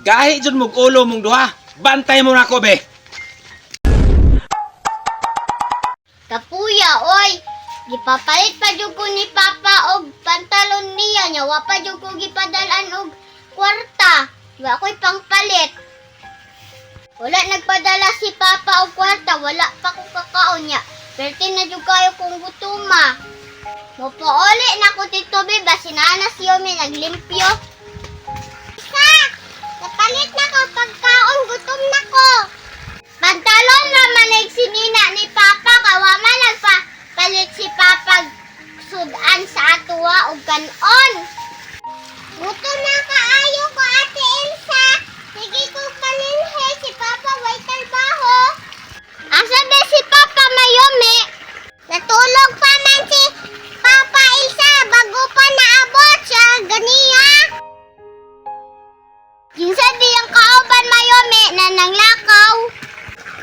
Gahi jud mong ulo mong duha. Bantay mo na ako, be. Kapuya, oy! Gipapalit pa jud ko ni Papa og pantalon niya nya wa pa jud ko gipadalan og kwarta. Wa ko'y pangpalit. Wala nagpadala si Papa og kwarta, wala pa ko kakaon niya. Perte na jud kayo kung gutuma. Mopauli na ko dito beba, sinana si Yomi naglimpyo. Napalit na ko pagkaon, gutom na ko. Pantalon naman ay sinina ni Papa kawa man nagpapalit si Papa sudan sa atuwa ug kanon.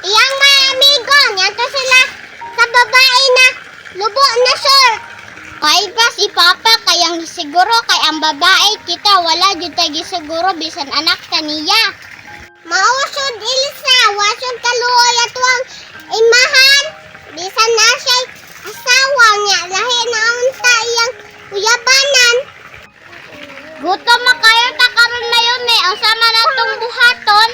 Iyang mga amigo, nyanto sila sa babae na lubo na short. Kay pa si Papa kayang siguro kay ang babae kita wala jud tagi siguro bisan anak kaniya. Mausod Ilsa, wasod kaluoy atwang imahan. Bisan na siya asawa niya, lahi na unta iyang uyabanan. Gutom na kayo ta karon na yun eh. Ang sama na tong buhaton.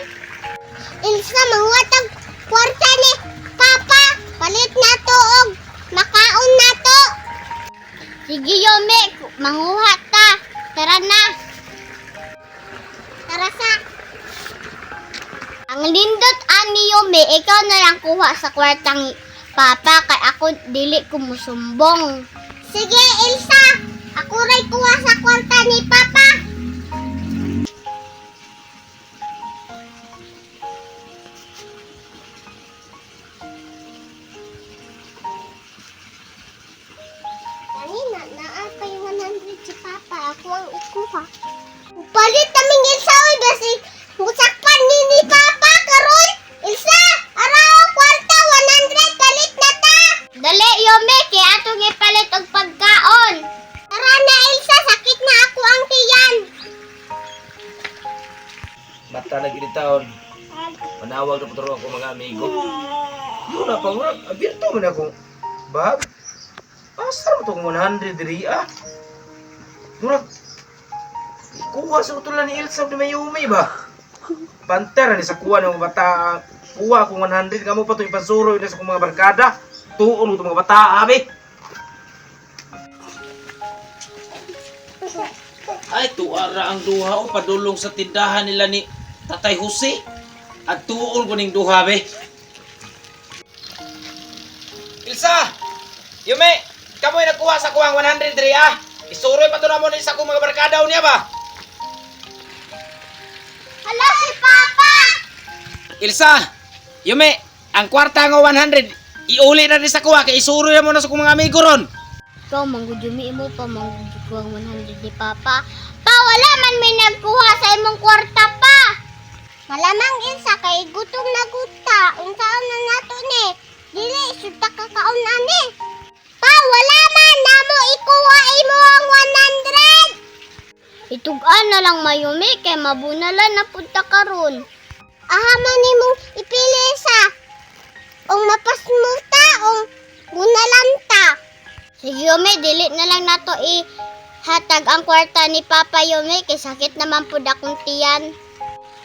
Ilsa, mangwatag kwarta ni Papa. Palit na to og makaon na to. Sige, Yome. Manguha ta. Tara na. Tara sa. Ang lindot ani Yome, ikaw na lang kuha sa kwartang Papa kay ako dili ko musumbong. Sige, Elsa. Ako ray kuha sa kwarta ni Papa. Papa. Ako ang ikuha. Palit naming Elsa, oy, dasi musakpan ni ni Papa, karon. Elsa, araw, kwarta, 100, palit na ta. Dali, Yome, kaya atong ipalit og pagkaon. Tara na, Elsa, sakit na ako ang tiyan. Bata na gini taon. Manawag na paturo ako mga amigo. Yun na pa, murag, abirto mo na akong bag. Asa mo itong 100 diri ah? Murag, kuha sa utulan ni Elsa ni Mayumi ba? Pantera ni sa kuha ng mga bata. Kuha akong 100 nga mo pa ito ipansuro yun sa kong mga barkada. Tuon mo mga bata, abi. Ay, tuara ang duha o padulong sa tindahan nila ni Tatay Jose. At tuon ko ning duha, be. Ilsa! Yume! Kamoy nagkuha sa kuwang 100 diri ah! Isuroy pa to na mo ni sa kong mga barkada niya ba? Hala, si Papa! Ilsa! Yume! Ang kwarta nga 100, iuli na rin sa kuha kay isuroy na mo na sa kong mga amigo ron. Ikaw, manggudumi mo pa, manggudumi ang 100 ni Papa. Pa, wala man may nagkuha sa imong kwarta pa. Malamang Elsa, kay gutom na guta. Unsaon na nato ni. Dili, suta kakaon ani. Pa, wala man. Namo ikuha na lang mayumi, kay mabunalan na punta karon. Ahaman nimong ipili sa ong mapasmuta ong gunalanta. Sige, Yume, dili na lang nato i hatag ang kwarta ni Papa Yume kay sakit naman po akong tiyan.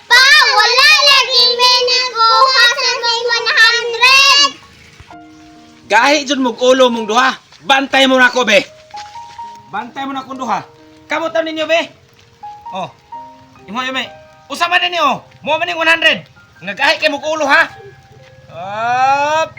Pa, wala lagi may nakuha sa may 100! Gahi jud mong ulo mong duha. Bantay mo na ako, be. Bantay mo na akong duha. Kamutan ninyo, be. Oh. Imo yume. Usa man ninyo. Mo man ning 100. Nga gahi kay mong ulo ha. Up.